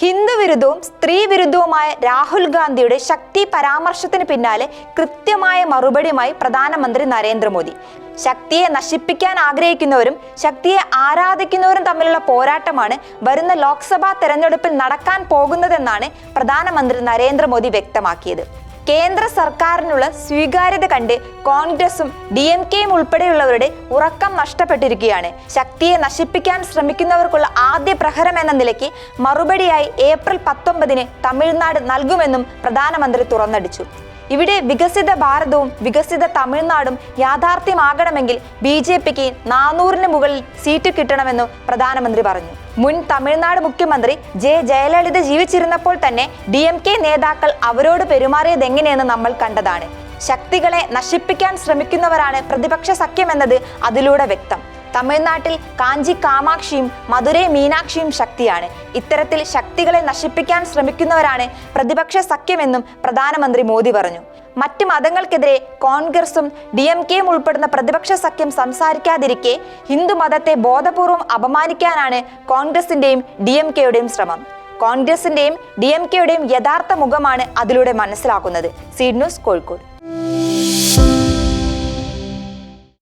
ഹിന്ദു വിരുദ്ധവും സ്ത്രീ വിരുദ്ധവുമായ രാഹുൽ ഗാന്ധിയുടെ ശക്തി പരാമർശത്തിന് പിന്നാലെ കൃത്യമായ മറുപടിയുമായി പ്രധാനമന്ത്രി നരേന്ദ്രമോദി. ശക്തിയെ നശിപ്പിക്കാൻ ആഗ്രഹിക്കുന്നവരും ശക്തിയെ ആരാധിക്കുന്നവരും തമ്മിലുള്ള പോരാട്ടമാണ് വരുന്ന ലോക്സഭാ തെരഞ്ഞെടുപ്പിൽ നടക്കാൻ പോകുന്നതെന്നാണ് പ്രധാനമന്ത്രി നരേന്ദ്രമോദി വ്യക്തമാക്കിയത്. കേന്ദ്ര സർക്കാരിനുള്ള സ്വീകാര്യത കണ്ട് കോൺഗ്രസും ഡി എം കെയും ഉൾപ്പെടെയുള്ളവരുടെ ഉറക്കം നഷ്ടപ്പെട്ടിരിക്കുകയാണ്. ശക്തിയെ നശിപ്പിക്കാൻ ശ്രമിക്കുന്നവർക്കുള്ള ആദ്യ പ്രഹരം എന്ന നിലയ്ക്ക് മറുപടിയായി ഏപ്രിൽ പത്തൊമ്പതിന് തമിഴ്നാട് നൽകുമെന്നും പ്രധാനമന്ത്രി തുറന്നടിച്ചു. ഇവിടെ വികസിത ഭാരതവും വികസിത തമിഴ്നാടും യാഥാർത്ഥ്യമാകണമെങ്കിൽ ബി ജെ പിക്ക് നാനൂറിന് മുകളിൽ സീറ്റ് കിട്ടണമെന്നും പ്രധാനമന്ത്രി പറഞ്ഞു. മുൻ തമിഴ്നാട് മുഖ്യമന്ത്രി ജെ ജയലളിത ജീവിച്ചിരുന്നപ്പോൾ തന്നെ ഡി എം കെ നേതാക്കൾ അവരോട് പെരുമാറിയത് എങ്ങനെയെന്ന് നമ്മൾ കണ്ടതാണ്. ശക്തികളെ നശിപ്പിക്കാൻ ശ്രമിക്കുന്നവരാണ് പ്രതിപക്ഷ സഖ്യമെന്നത് അതിലൂടെ വ്യക്തം. തമിഴ്നാട്ടിൽ കാഞ്ചി കാമാക്ഷിയും മധുരൈ മീനാക്ഷിയും ശക്തിയാണ്. ഇത്തരത്തിൽ ശക്തികളെ നശിപ്പിക്കാൻ ശ്രമിക്കുന്നവരാണ് പ്രതിപക്ഷ സഖ്യമെന്നും പ്രധാനമന്ത്രി മോദി പറഞ്ഞു. മറ്റ് മതങ്ങൾക്കെതിരെ കോൺഗ്രസും ഡി എം കെയും ഉൾപ്പെടുന്ന പ്രതിപക്ഷ സഖ്യം സംസാരിക്കാതിരിക്കെ ഹിന്ദു മതത്തെ ബോധപൂർവം അപമാനിക്കാനാണ് കോൺഗ്രസിന്റെയും ഡി എം കെയുടെയും ശ്രമം. കോൺഗ്രസിന്റെയും ഡി എം കെയുടെയും യഥാർത്ഥ മുഖമാണ് അതിലൂടെ മനസ്സിലാക്കുന്നത്. Seed news Kozhikode.